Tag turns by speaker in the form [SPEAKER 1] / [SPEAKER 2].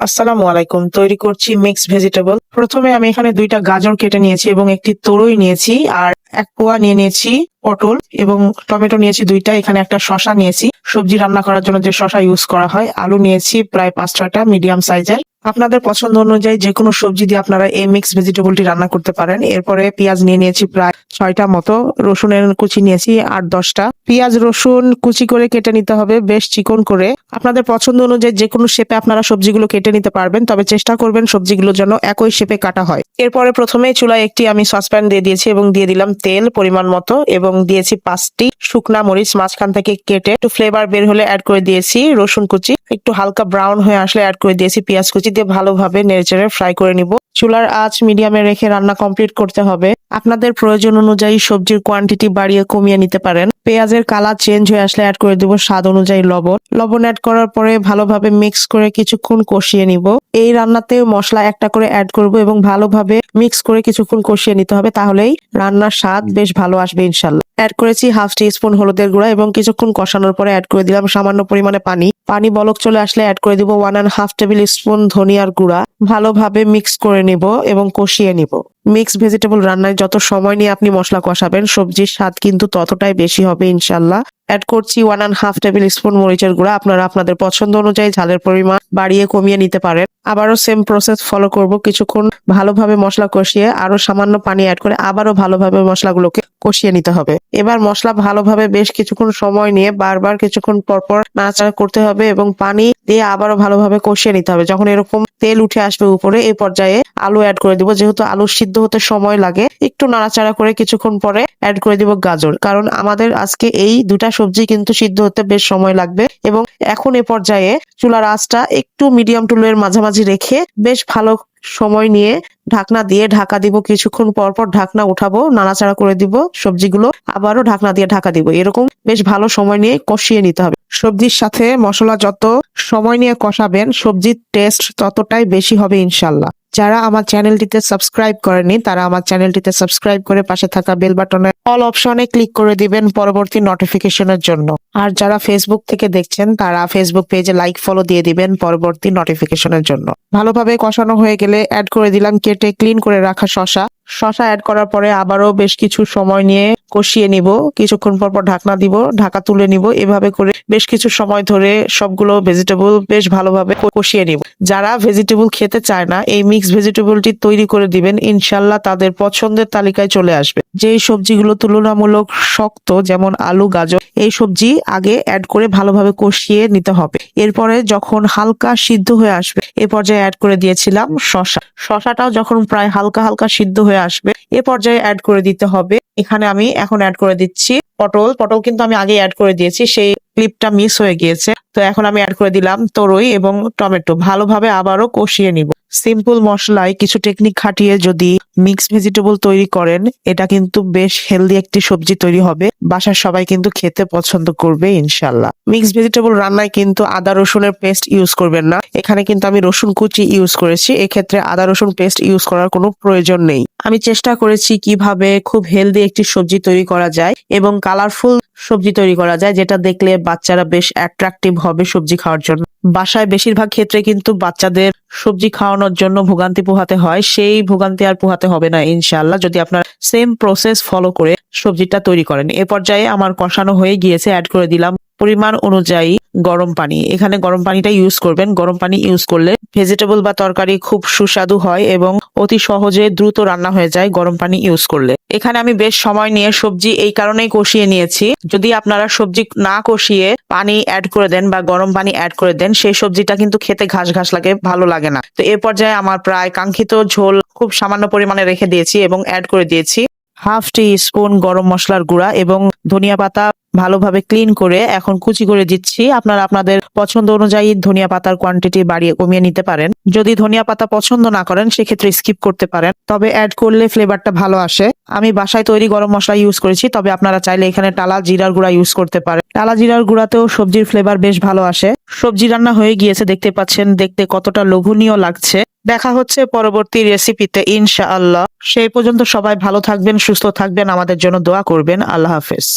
[SPEAKER 1] আসসালামু আলাইকুম। তৈরি করছি মিক্স ভেজিটেবল প্রথমে আমি এখানে দুইটা গাজর কেটে নিয়েছি এবং একটি তরুই নিয়েছি আর এক পোয়া নিয়ে নিয়েছি পটল এবং টমেটো নিয়েছি দুইটা। এখানে একটা শশা নিয়েছি। সবজি রান্না করার জন্য যে শশা ইউজ করা হয়, আলু নিয়েছি প্রায় পাঁচ ছয়টা মিডিয়াম সাইজের আপনাদের পছন্দ অনুযায়ী যে কোনো সবজি দিয়ে আপনারা এই মিক্স ভেজিটেবলটি রান্না করতে পারেন। এরপরে পেঁয়াজ নিয়ে নিয়েছি প্রায় ছয়টা মতো। রসুনের কুচি নিয়েছি আট দশটা। পেঁয়াজ, রসুন কুচি করে কেটে নিতে হবে। বেশ চিকন করে। আপনাদের পছন্দ অনুযায়ী যে কোনো শেপে আপনারা সবজিগুলো কেটে নিতে পারবেন, তবে চেষ্টা করবেন সবজিগুলো যেন একই শেপে কাটা হয়। এরপরে প্রথমে চুলায় একটি আমি সসপ্যান দিয়ে দিয়েছি এবং দিয়ে দিলাম তেল পরিমাণ মতো এবং দিয়েছি পাঁচটি শুকনা মরিচ মাঝখান থেকে কেটে একটু ফ্লেভার বের হলে অ্যাড করে দিয়েছি রসুন কুচি। একটু হালকা ব্রাউন হয়ে আসলে অ্যাড করে দিয়েছি পেঁয়াজ কুচি দিয়ে ভালোভাবে নেড়েচেড়ে ফ্রাই করে নিব। চুলার আঁচ মিডিয়ামে রেখে রান্না কমপ্লিট করতে হবে। আপনাদের প্রয়োজন অনুযায়ী সবজির কোয়ান্টিটি বাড়িয়ে কমিয়ে নিতে পারেন। পেঁয়াজের কালার চেঞ্জ হয়ে আসলে অ্যাড করে দিব স্বাদ অনুযায়ী লবণ। লবণ অ্যাড করার পরে ভালোভাবে মিক্স করে কিছুক্ষণ কষিয়ে নিব। এই রান্নাতে মশলা একটা করে অ্যাড করব এবং ভালোভাবে মিক্স করে কিছুক্ষণ কষিয়ে নিতে হবে, তাহলেই রান্নার স্বাদ বেশ ভালো আসবে ইনশাল্লাহ। অ্যাড করেছি হাফ টি স্পুন হলুদের গুঁড়া এবং কিছুক্ষণ কষানোর পরে অ্যাড করে দিলাম সামান্য পরিমাণে পানি। পানি বলক চলে আসলে অ্যাড করে দিব one and half tablespoon ধনিয়ার গুঁড়া। ভালোভাবে মিক্স করে নিব এবং কষিয়ে নিব। মিক্স ভেজিটেবল রান্নায় যত সময় নিয়ে আপনি মশলা কষাবেন, সবজির স্বাদ কিন্তু ততটাই বেশি হবে ইনশাল্লাহ অ্যাড করছি one and half tablespoon মরিচের গুঁড়া। আপনারা আপনাদের পছন্দ অনুযায়ী ঝালের পরিমাণ বাড়িয়ে কমিয়ে নিতে পারেন। আবারও সেম প্রসেস ফলো করব। কিছুক্ষণ ভালোভাবে মশলা কষিয়ে আরও সামান্য পানি অ্যাড করে আবারও ভালোভাবে মশলাগুলোকে কষিয়ে নিতে হবে। এবার মশলা ভালোভাবে বেশ কিছুক্ষণ সময় নিয়ে বারবার কিছুক্ষণ পরপর নাড়াচাড়া করতে হবে এবং পানি দিয়ে আবারও ভালোভাবে কষিয়ে নিতে হবে। যখন এরকম তেল উঠে আসবে উপরে এই পর্যায়ে আলু অ্যাড করে দিব। যেহেতু আলু সিদ্ধ হতে সময় লাগে, একটু নাড়াচাড়া করে কিছুক্ষণ পরে অ্যাড করে দিব গাজর। কারণ আমাদের আজকে এই দুটা সবজি কিন্তু সিদ্ধ হতে বেশ সময় লাগবে এবং এখন এ পর্যায়ে চুলার আঁচটা একটু মিডিয়াম টু লোয়ের মাঝামাঝি রেখে বেশ ভালো সময় নিয়ে ঢাকনা দিয়ে ঢাকা দিব। কিছুক্ষণ পর পর ঢাকনা উঠাবো, নাড়াচাড়া করে দিব সবজিগুলো, আবারও ঢাকনা দিয়ে ঢাকা দিব। এরকম বেশ ভালো সময় নিয়ে কষিয়ে নিতে হবে। সবজির সাথে মশলা যত সময় নিয়ে কষাবেন, সবজির টেস্ট ততটাই বেশি হবে ইনশাল্লাহ। যারা আমার চ্যানেলটিতে সাবস্ক্রাইব করেনি, তারা আমার চ্যানেলটিতে সাবস্ক্রাইব করে পাশে থাকা বেল বাটনে অল অপশনে ক্লিক করে দিবেন পরবর্তী নোটিফিকেশনের জন্য। আর যারা ফেসবুক থেকে দেখছেন, তারা ফেসবুক পেজে লাইক ফলো দিয়ে দিবেন পরবর্তী নোটিফিকেশনের জন্য। ভালোভাবে কষানো হয়ে গেলে অ্যাড করে দিলাম, কেটে ক্লিন করে রাখা শশা। শশা অ্যাড করার পরে আবারও বেশ কিছু সময় নিয়ে কষিয়ে নিব, কিছুক্ষণ পর পর ঢাকনা দিব, ঢাকা তুলে নিব, এভাবে করে বেশ কিছু সময় ধরে সবগুলো ভেজিটেবল বেশ ভালোভাবে কষিয়ে নিব। যারা ভেজিটেবল খেতে চায় না, এই মিক্স ভেজিটেবলটি তৈরি করে দিবেন ইনশাল্লাহ তাদের পছন্দের তালিকায় চলে আসবে। যেই সবজিগুলো তুলনামূলক শক্ত, যেমন আলু, গাজর, এই সবজি আগে অ্যাড করে ভালোভাবে কষিয়ে নিতে হবে। এরপরে যখন হালকা সিদ্ধ হয়ে আসবে এ পর্যায়ে অ্যাড করে দিয়েছিলাম শশা। শশাটাও যখন প্রায় হালকা হালকা সিদ্ধ হয়ে আসবে, এ পর্যায়ে অ্যাড করে দিতে হবে। এখানে আমি এখন অ্যাড করে দিচ্ছি পটল। পটল কিন্তু আমি আগে অ্যাড করে দিয়েছি, সেই ক্লিপটা মিস হয়ে গিয়েছে। তো এখন আমি অ্যাড করে দিলাম তরই এবং টমেটো। ভালোভাবে আবারও কষিয়ে নিব। সিম্পল মশলায় কিছু টেকনিক খাটিয়ে যদি মিক্স ভেজিটেবল তৈরি করেন, এটা কিন্তু বেশ হেলদি একটি সবজি তৈরি হবে। বাসার সবাই কিন্তু খেতে পছন্দ করবে ইনশাল্লাহ মিক্স ভেজিটেবল রান্নায় কিন্তু আদা রসুনের পেস্ট ইউজ করবেন না। এখানে কিন্তু আমি রসুন কুচি ইউজ করেছি, এক্ষেত্রে আদা রসুন পেস্ট ইউজ করার কোনো প্রয়োজন নেই। আমি চেষ্টা করেছি কীভাবে খুব হেলদি একটি সবজি তৈরি করা যায় এবং কালারফুল সবজি তৈরি করা যায়, যেটা দেখলে বাচ্চারা বেশ অ্যাট্রাকটিভ হবে সবজি খাওয়ার জন্য। বাসায় বেশিরভাগ ক্ষেত্রে কিন্তু বাচ্চাদের সবজি খাওয়ানোর জন্য ভোগান্তি পোহাতে হয়, সেই ভোগান্তি আর পোহাতে হবে না ইনশাল্লাহ যদি আপনার সেম প্রসেস ফলো করে সবজিটা তৈরি করেন, এ পর্যায়ে আমার কষানো হয়ে গিয়েছে অ্যাড করে দিলাম। পরিমাণ অনুযায়ী গরম পানি। এখানে গরম পানিটা ইউজ করবেন। গরম পানি ইউজ করলে ভেজিটেবল বা তরকারি খুব সুস্বাদু হয় এবং অতি সহজে দ্রুত রান্না হয়ে যায় গরম পানি ইউজ করলে। এখানে আমি বেশ সময় নিয়ে সবজি এই কারণেই কষিয়ে নিয়েছি। যদি আপনারা সবজি না কষিয়ে পানি অ্যাড করে দেন বা গরম পানি অ্যাড করে দেন, সেই সবজিটা কিন্তু খেতে ঘাস ঘাস লাগে, ভালো লাগে না। তো এ পর্যায়ে আমার প্রায় কাঙ্ক্ষিত ঝোল খুব সামান্য পরিমাণে রেখে দিয়েছি এবং অ্যাড করে দিয়েছি। হাফ টি স্পুন গরম মশলার গুঁড়া এবং ধনিয়া পাতা ভালোভাবে ক্লিন করে এখন কুচি করে দিচ্ছি। আপনারা আপনাদের পছন্দ অনুযায়ী ধনিয়া পাতার কোয়ান্টিটি বাড়িয়ে কমিয়ে নিতে পারেন। যদি ধনিয়া পাতা পছন্দ না করেন, সেক্ষেত্রে স্কিপ করতে পারেন। তবে অ্যাড করলে ফ্লেভারটা ভালো আসে। আমি বাসায় তৈরি গরম মশলা ইউজ করেছি, তবে আপনারা চাইলে এখানে টালা জিরার গুঁড়া ইউজ করতে পারেন। টালা জিরার গুঁড়াতেও সবজির ফ্লেভার বেশ ভালো আসে। সবজি রান্না হয়ে গিয়েছে, দেখতে পাচ্ছেন, দেখতে কতটা লোভনীয় লাগছে। দেখা হচ্ছে পরবর্তী রেসিপিতে ইনশাআল্লাহ। সেই পর্যন্ত সবাই ভালো থাকবেন, সুস্থ থাকবেন, আমাদের জন্য দোয়া করবেন। আল্লাহ হাফেজ।